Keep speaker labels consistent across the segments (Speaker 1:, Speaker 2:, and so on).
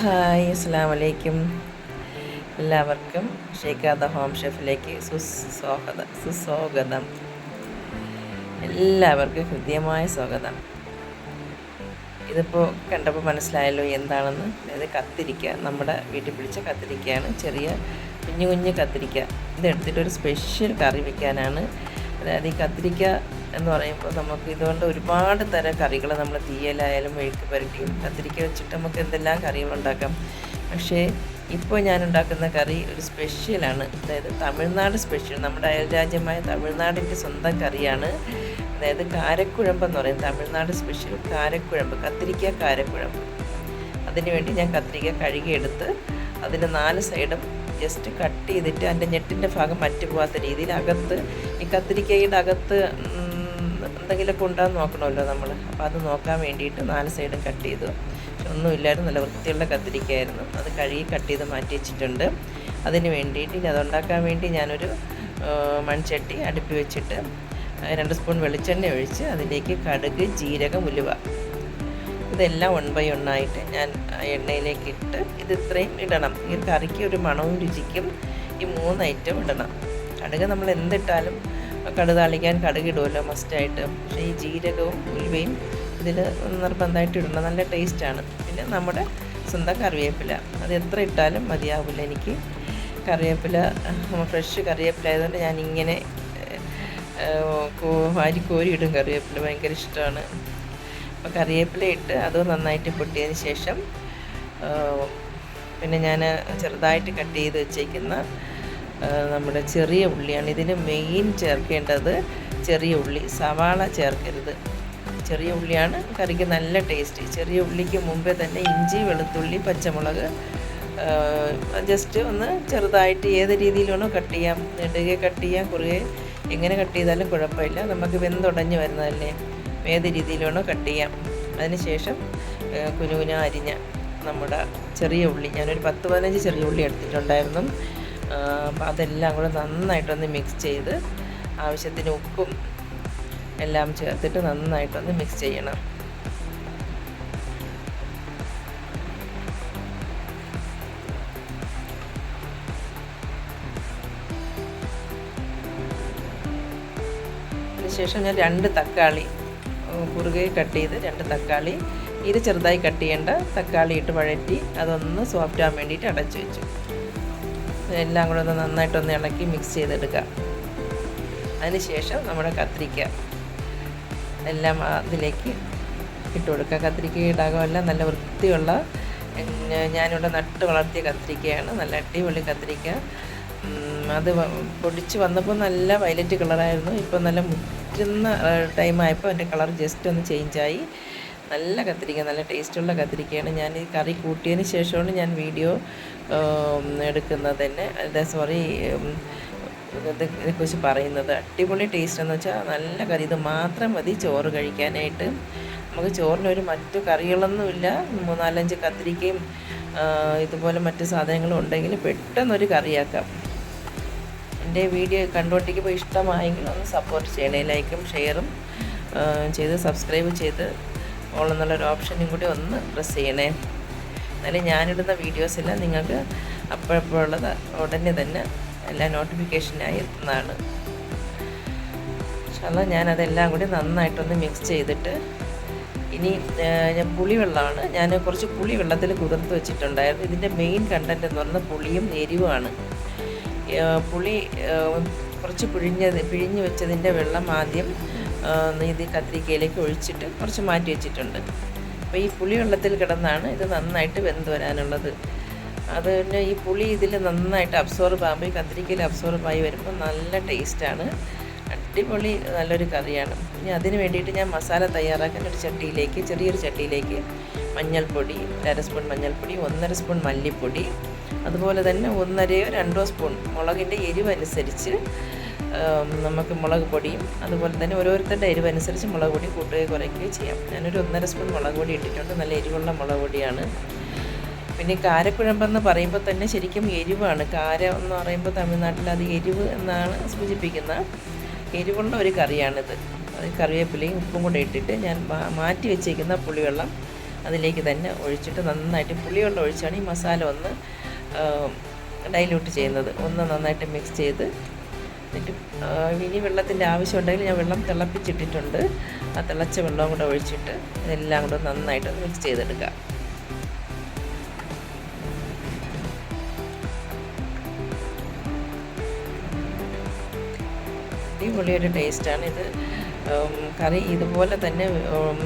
Speaker 1: Hi അസ്സാം വലൈക്കും എല്ലാവർക്കും ഷെയ്ഖാദ ഹോം ഷെഫിലേക്ക് സുസ്വാഗതം സുസ്വാഗതം. എല്ലാവർക്കും ഹൃദ്യമായ സ്വാഗതം. ഇതിപ്പോൾ കണ്ടപ്പോൾ മനസ്സിലായല്ലോ എന്താണെന്ന്. അതായത് കത്തിരിക്ക നമ്മുടെ വീട്ടിൽ പിടിച്ച കത്തിരിക്കയാണ്. ചെറിയ കുഞ്ഞു കുഞ്ഞു കത്തിരിക്ക. ഇതെടുത്തിട്ട് ഒരു സ്പെഷ്യൽ കറി വയ്ക്കാനാണ് അതായത് ഈ കത്തിരിക്ക എന്ന് പറയുമ്പോൾ നമുക്ക് ഇതുകൊണ്ട് ഒരുപാട് തരം കറികൾ നമ്മൾ തീയലായാലും മെഴുക്ക് പുരട്ടിയും കത്തിരിക്ക വെച്ചിട്ട് നമുക്ക് എന്തെല്ലാം കറികൾ ഉണ്ടാക്കാം. പക്ഷേ ഇപ്പോൾ ഞാൻ ഉണ്ടാക്കുന്ന കറി ഒരു സ്പെഷ്യലാണ് അതായത് തമിഴ്നാട് സ്പെഷ്യൽ നമ്മുടെ അയൽരാജ്യമായ തമിഴ്നാടിന്റെ സ്വന്തം കറിയാണ്. അതായത് കാരക്കുഴമ്പ് എന്ന് പറയും. തമിഴ്നാട് സ്പെഷ്യൽ കാരക്കുഴമ്പ് കത്തിരിക്ക കാരക്കുഴമ്പ്. അതിനുവേണ്ടി ഞാൻ കത്തിരിക്ക കഴുകിയെടുത്ത് അതിന്റെ നാല് സൈഡും ജസ്റ്റ് കട്ട് ചെയ്തിട്ട് അതിന്റെ ഞെട്ടിന്റെ ഭാഗം മറ്റു പോകാത്ത രീതിയിൽ അകത്ത് ഈ കത്തിരിക്കയുടെ അകത്ത് എന്തെങ്കിലുമൊക്കെ ഉണ്ടാകാൻ നോക്കണമല്ലോ നമ്മൾ അപ്പോൾ അത് നോക്കാൻ വേണ്ടിയിട്ട് നാല് സൈഡും കട്ട് ചെയ്തു. ഒന്നും ഒന്നുമില്ലായിരുന്നു നല്ല വൃത്തിയുള്ള കത്തിരിക്കായിരുന്നു അത് കഴുകി കട്ട് ചെയ്ത് മാറ്റി വെച്ചിട്ടുണ്ട്. അതിന് വേണ്ടിയിട്ട് ഇനി അതുണ്ടാക്കാൻ വേണ്ടി ഞാനൊരു മൺചട്ടി അടുപ്പി വെച്ചിട്ട് രണ്ട് സ്പൂൺ വെളിച്ചെണ്ണ ഒഴിച്ച് അതിലേക്ക് കടുക് ജീരകം ഉലുവ. ഇതെല്ലാം വൺ ബൈ ഒന്നായിട്ട് ഞാൻ എണ്ണയിലേക്ക് ഇട്ട് ഇത് ഇത്രയും ഇടണം. ഈ കറിക്ക് ഒരു മണവും രുചിക്കും ഈ മൂന്ന് ഐറ്റം ഇടണം. കടുക് നമ്മൾ എന്തിട്ടാലും കടുക് താളിക്കാൻ കടുകിടുമല്ലോ മസ്റ്റായിട്ട് പക്ഷേ ഈ ജീരകവും ഉലുവയും ഇതിൽ നിർബന്ധമായിട്ട് ഇടണം. നല്ല ടേസ്റ്റാണ് പിന്നെ നമ്മുടെ സ്വന്തം കറിവേപ്പില. അത് എത്ര ഇട്ടാലും മതിയാവില്ല എനിക്ക്. കറിവേപ്പില ഫ്രഷ് കറിവേപ്പില ആയതുകൊണ്ട് ഞാൻ ഇങ്ങനെ വാരി ഇടും കറിവേപ്പില. ഭയങ്കര ഇഷ്ടമാണ്. അപ്പോൾ കറിവേപ്പില ഇട്ട് അത് നന്നായിട്ട് പൊട്ടിയതിന് ശേഷം പിന്നെ ഞാൻ ചെറുതായിട്ട് കട്ട് ചെയ്ത് വെച്ചേക്കുന്ന നമ്മുടെ ചെറിയ ഉള്ളിയാണ്. ഇതിന് മെയിൻ ചേർക്കേണ്ടത് ചെറിയ ഉള്ളി. സവാള ചേർക്കരുത്. ചെറിയ ഉള്ളിയാണ്. കറിക്ക് നല്ല ടേസ്റ്റ് ചെറിയ ഉള്ളിക്ക് മുമ്പേ തന്നെ ഇഞ്ചി വെളുത്തുള്ളി പച്ചമുളക് ജസ്റ്റ് ഒന്ന് ചെറുതായിട്ട് ഏത് രീതിയിലാണോ കട്ട് ചെയ്യാം. നെടുകെ കട്ട് ചെയ്യാം കുറുകെ എങ്ങനെ കട്ട് ചെയ്താലും കുഴപ്പമില്ല. നമുക്ക് വെന്തുടഞ്ഞ് വരുന്നതല്ലേ. ഏത് രീതിയിലാണോ കട്ട് ചെയ്യാം. അതിനുശേഷം കുനുകുന അരിഞ്ഞ നമ്മുടെ ചെറിയ ഉള്ളി. ഞാനൊരു പത്ത് പതിനഞ്ച് ചെറിയ ഉള്ളി എടുത്തിട്ടുണ്ടായിരുന്നു. അപ്പോൾ അതെല്ലാം കൂടെ നന്നായിട്ടൊന്ന് മിക്സ് ചെയ്ത് ആവശ്യത്തിന് ഉപ്പും എല്ലാം ചേർത്തിട്ട് നന്നായിട്ടൊന്ന് മിക്സ് ചെയ്യണം. ശേഷം ഞാൻ രണ്ട് തക്കാളി കുറുകെ കട്ട് ചെയ്ത് രണ്ട് തക്കാളി ഇത് ചെറുതായി കട്ട് ചെയ്യേണ്ട തക്കാളി ഇട്ട് വഴറ്റി അതൊന്ന് സോഫ്റ്റ് ആകാൻ വേണ്ടിയിട്ട് അടച്ചു വെച്ചു. എല്ലാം കൂടെ ഒന്ന് നന്നായിട്ടൊന്ന് ഇളക്കി മിക്സ് ചെയ്തെടുക്കുക അതിനുശേഷം നമ്മുടെ കത്തിരിക്ക എല്ലാം അതിലേക്ക് ഇട്ട് കൊടുക്കുക കത്തിരിക്ക അകമെല്ലാം നല്ല വൃത്തിയുള്ള ഞാനിവിടെ നട്ട് വളർത്തിയ കത്തിരിക്കയാണ് നല്ല അടിപൊളി കത്തിരിക്ക അത് പൊടിച്ച് വന്നപ്പോൾ നല്ല വയലറ്റ് കളറായിരുന്നു ഇപ്പോൾ നല്ല മുറ്റുന്ന ടൈമായപ്പോൾ എന്റെ കളർ ജസ്റ്റ് ഒന്ന് ചേഞ്ചായി നല്ല കത്തിരിക്ക നല്ല ടേസ്റ്റുള്ള കത്തിരിക്കയാണ് ഞാൻ ഈ കറി കൂട്ടിയതിന് ശേഷമാണ് ഞാൻ വീഡിയോ എടുക്കുന്നത് തന്നെ. സോറി ഇതിനെക്കുറിച്ച് പറയുന്നത്. അടിപൊളി ടേസ്റ്റ് എന്ന് വെച്ചാൽ നല്ല കറി. ഇത് മാത്രം മതി ചോറ് കഴിക്കാനായിട്ട്. നമുക്ക് ചോറിനൊരു മറ്റു കറികളൊന്നുമില്ല. മൂന്നാലഞ്ച് കത്തിരിക്കയും ഇതുപോലെ മറ്റു സാധനങ്ങളും ഉണ്ടെങ്കിൽ പെട്ടെന്നൊരു കറിയാക്കാം. എന്റെ വീഡിയോ കണ്ടുകൊണ്ടിരിക്കുമ്പോൾ ഇഷ്ടമായെങ്കിൽ ഒന്ന് സപ്പോർട്ട് ചെയ്യണേ. ലൈക്കും ഷെയറും ചെയ്ത് സബ്സ്ക്രൈബ് ചെയ്ത് ഓൾ എന്നുള്ളൊരു ഓപ്ഷനും കൂടി ഒന്ന് പ്രസ് ചെയ്യണേ. എന്നാലും ഞാനിടുന്ന വീഡിയോസെല്ലാം നിങ്ങൾക്ക് അപ്പോഴപ്പോഴുള്ളത് ഉടനെ തന്നെ എല്ലാ നോട്ടിഫിക്കേഷനായി എത്തുന്നതാണ്. പക്ഷേ ഞാനതെല്ലാം കൂടി നന്നായിട്ടൊന്ന് മിക്സ് ചെയ്തിട്ട് ഇനി ഞാൻ പുളിവെള്ളമാണ്. ഞാൻ കുറച്ച് പുളി വെള്ളത്തിൽ കുതിർത്ത് വെച്ചിട്ടുണ്ടായിരുന്നു. ഇതിന്റെ മെയിൻ കണ്ടന്റ് എന്ന് പറഞ്ഞാൽ പുളിയും എരിവുമാണ്. പുളി കുറച്ച് പിഴിഞ്ഞത് പിഴിഞ്ഞ് വെച്ചതിന്റെ വെള്ളം ആദ്യം ഇത് കത്തിരിക്കയിലേക്ക് ഒഴിച്ചിട്ട് കുറച്ച് മാറ്റി വെച്ചിട്ടുണ്ട്. അപ്പോൾ ഈ പുളി വെള്ളത്തിൽ കിടന്നാണ് ഇത് നന്നായിട്ട് വെന്ത് വരാനുള്ളത്. അത് പിന്നെ ഈ പുളി ഇതിൽ നന്നായിട്ട് അബ്സോർബ് ആകുമ്പോൾ ഈ കത്തിരിക്കയിൽ അബ്സോർബ് ആയി വരുമ്പോൾ നല്ല ടേസ്റ്റാണ് അടിപൊളി നല്ലൊരു കറിയാണ്. ഇനി അതിന് വേണ്ടിയിട്ട് ഞാൻ മസാല തയ്യാറാക്കാൻ ഒരു ചട്ടിയിലേക്ക് ചെറിയൊരു ചട്ടിയിലേക്ക് മഞ്ഞൾപ്പൊടി അര സ്പൂൺ മഞ്ഞൾപ്പൊടി ഒന്നര സ്പൂൺ മല്ലിപ്പൊടി അതുപോലെ തന്നെ ഒന്നരയോ രണ്ടോ സ്പൂൺ മുളകിന്റെ എരിവനുസരിച്ച് നമുക്ക് മുളക് പൊടിയും അതുപോലെ തന്നെ ഓരോരുത്തരുടെ എരിവനുസരിച്ച് മുളക് പൊടി കൂട്ടുകയോ കുറയ്ക്കുകയോ ചെയ്യാം. ഞാനൊരു ഒന്നര സ്പൂൺ മുളക് പൊടി ഇട്ടിട്ടുണ്ട്. നല്ല എരിവുള്ള മുളക് പൊടിയാണ്. പിന്നെ കാരക്കുഴമ്പെന്ന് പറയുമ്പോൾ തന്നെ ശരിക്കും എരിവാണ്. കാര എന്ന് പറയുമ്പോൾ തമിഴ്നാട്ടിൽ അത് എരിവ് എന്നാണ് സൂചിപ്പിക്കുന്നത് എരിവുള്ള ഒരു കറിയാണിത്. കറിവേപ്പിലയും ഉപ്പും കൂടെ ഇട്ടിട്ട് ഞാൻ മാറ്റി വെച്ചേക്കുന്ന പുളിവെള്ളം അതിലേക്ക് തന്നെ ഒഴിച്ചിട്ട് നന്നായിട്ട് പുളിവെള്ളം ഒഴിച്ചാണ് ഈ മസാല ഒന്ന് ഡൈല്യൂട്ട് ചെയ്യുന്നത്. ഒന്ന് നന്നായിട്ട് മിക്സ് ചെയ്ത് ഇനി വെള്ളത്തിന്റെ ആവശ്യമുണ്ടെങ്കിൽ ഞാൻ വെള്ളം തിളപ്പിച്ചിട്ടിട്ടുണ്ട്. ആ തിളച്ച വെള്ളവും കൂടെ ഒഴിച്ചിട്ട് ഇതെല്ലാം കൂടെ നന്നായിട്ട് മിക്സ് ചെയ്തെടുക്കുക അടിപൊളിയൊരു ടേസ്റ്റാണ് ഇത് കറി ഇതുപോലെ തന്നെ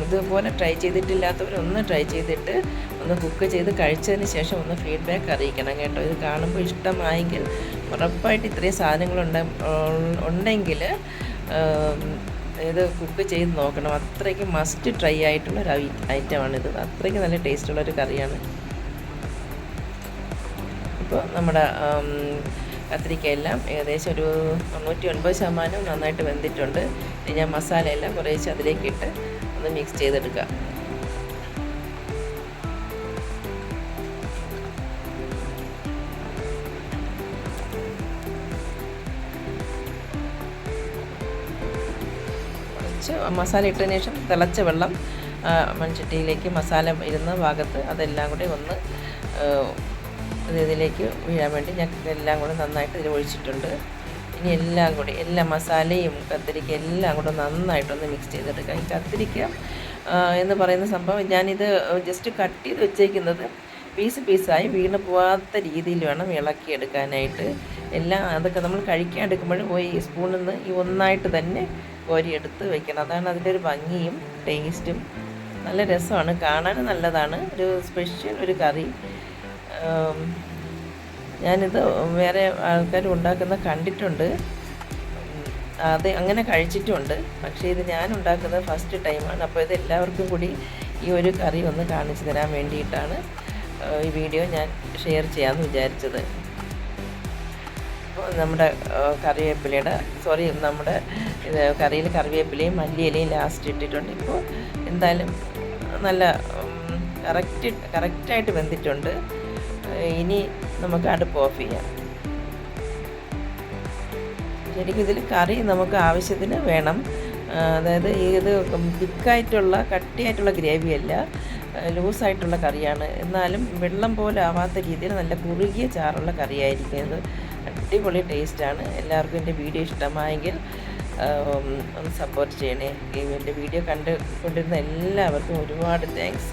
Speaker 1: ഇതുപോലെ ട്രൈ ചെയ്തിട്ടില്ലാത്തവരൊന്ന് ട്രൈ ചെയ്തിട്ട് ഒന്ന് കുക്ക് ചെയ്ത് കഴിച്ചതിന് ശേഷം ഒന്ന് ഫീഡ്ബാക്ക് അറിയിക്കണം കേട്ടോ. ഇത് കാണുമ്പോൾ ഇഷ്ടമായെങ്കിൽ ഉറപ്പായിട്ട് ഇത്രയും സാധനങ്ങളുണ്ട് ഉണ്ടെങ്കിൽ ഇത് കുക്ക് ചെയ്ത് നോക്കണം. അത്രയ്ക്ക് മസ്റ്റ് ട്രൈ ആയിട്ടുള്ള ഒരു ഐറ്റമാണിത്. അത്രയ്ക്ക് നല്ല ടേസ്റ്റുള്ള ഒരു കറിയാണ്. ഇപ്പോൾ നമ്മുടെ കത്തിരിക്കയെല്ലാം ഏകദേശം ഒരു തൊണ്ണൂറ്റി ഒൻപത് ശതമാനം നന്നായിട്ട് വെന്തിട്ടുണ്ട്. ഞാൻ മസാലയെല്ലാം കുറേശ്ശെ അതിലേക്ക് ഇട്ട് ഒന്ന് മിക്സ് ചെയ്തെടുക്കാം. കുറച്ച് മസാല ഇട്ടതിന് ശേഷം തിളച്ച വെള്ളം മൺചട്ടിയിലേക്ക് മസാല ഇരുന്ന ഭാഗത്ത് അതെല്ലാം കൂടി ഒന്ന് ഇതിലേക്ക് വീഴാൻ വേണ്ടി ഞാൻ എല്ലാം കൂടി നന്നായിട്ട് ഇതിൽ ഒഴിച്ചിട്ടുണ്ട്. ഇനി എല്ലാം കൂടി എല്ലാ മസാലയും കത്തിരിക്ക എല്ലാം കൂടെ നന്നായിട്ടൊന്ന് മിക്സ് ചെയ്തെടുക്കാം ഈ കത്തിരിക്ക എന്ന് പറയുന്ന സംഭവം ഞാനിത് ജസ്റ്റ് കട്ട് ചെയ്ത് വെച്ചേക്കുന്നത് പീസ് പീസായി വീണ് പോവാത്ത രീതിയിൽ വേണം ഇളക്കിയെടുക്കാനായിട്ട്. എല്ലാം അതൊക്കെ നമ്മൾ കഴിക്കാൻ എടുക്കുമ്പോഴും പോയി സ്പൂണിൽ നിന്ന് ഈ ഒന്നായിട്ട് തന്നെ കോരിയെടുത്ത് വെക്കണം. അതാണ് അതിന്റെ ഒരു ഭംഗിയും ടേസ്റ്റും. നല്ല രസമാണ്. കാണാൻ നല്ലതാണ്. ഒരു സ്പെഷ്യൽ ഒരു കറി. ഞാനിത് വേറെ ആൾക്കാർ ഉണ്ടാക്കുന്ന കണ്ടിട്ടുണ്ട്. അത് അങ്ങനെ കഴിച്ചിട്ടുണ്ട്. പക്ഷേ ഇത് ഞാൻ ഉണ്ടാക്കുന്നത് ഫസ്റ്റ് ടൈമാണ്. അപ്പോൾ ഇത് എല്ലാവർക്കും കൂടി ഈ ഒരു കറി ഒന്ന് കാണിച്ചു തരാൻ വേണ്ടിയിട്ടാണ് ഈ വീഡിയോ ഞാൻ ഷെയർ ചെയ്യാമെന്ന് വിചാരിച്ചത്. നമ്മുടെ കറിവേപ്പിലയുടെ സോറി നമ്മുടെ കറിയിൽ കറിവേപ്പിലയും മല്ലിയിലയും ലാസ്റ്റ് ഇട്ടിട്ടുണ്ട്. ഇപ്പോൾ എന്തായാലും നല്ല കറക്റ്റ് കറക്റ്റായിട്ട് വെന്തിട്ടുണ്ട്. ഇനി നമുക്ക് അടുപ്പ് ഓഫ് ചെയ്യാം. ശരിക്കും ഇതിൽ കറി നമുക്ക് ആവശ്യത്തിന് വേണം. അതായത് ഇത് തിക്കായിട്ടുള്ള കട്ടിയായിട്ടുള്ള ഗ്രേവിയല്ല ലൂസായിട്ടുള്ള കറിയാണ്. എന്നാലും വെള്ളം പോലെ ആവാത്ത രീതിയിൽ നല്ല കുറുകിയ ചാറുള്ള കറിയായിരിക്കും ഇത്. അടിപൊളി ടേസ്റ്റാണ്. എല്ലാവർക്കും എന്റെ വീഡിയോ ഇഷ്ടമായെങ്കിൽ ഒന്ന് സപ്പോർട്ട് ചെയ്യണേ. എന്റെ വീഡിയോ കണ്ട് കൊണ്ടിരുന്ന എല്ലാവർക്കും ഒരുപാട് താങ്ക്സ്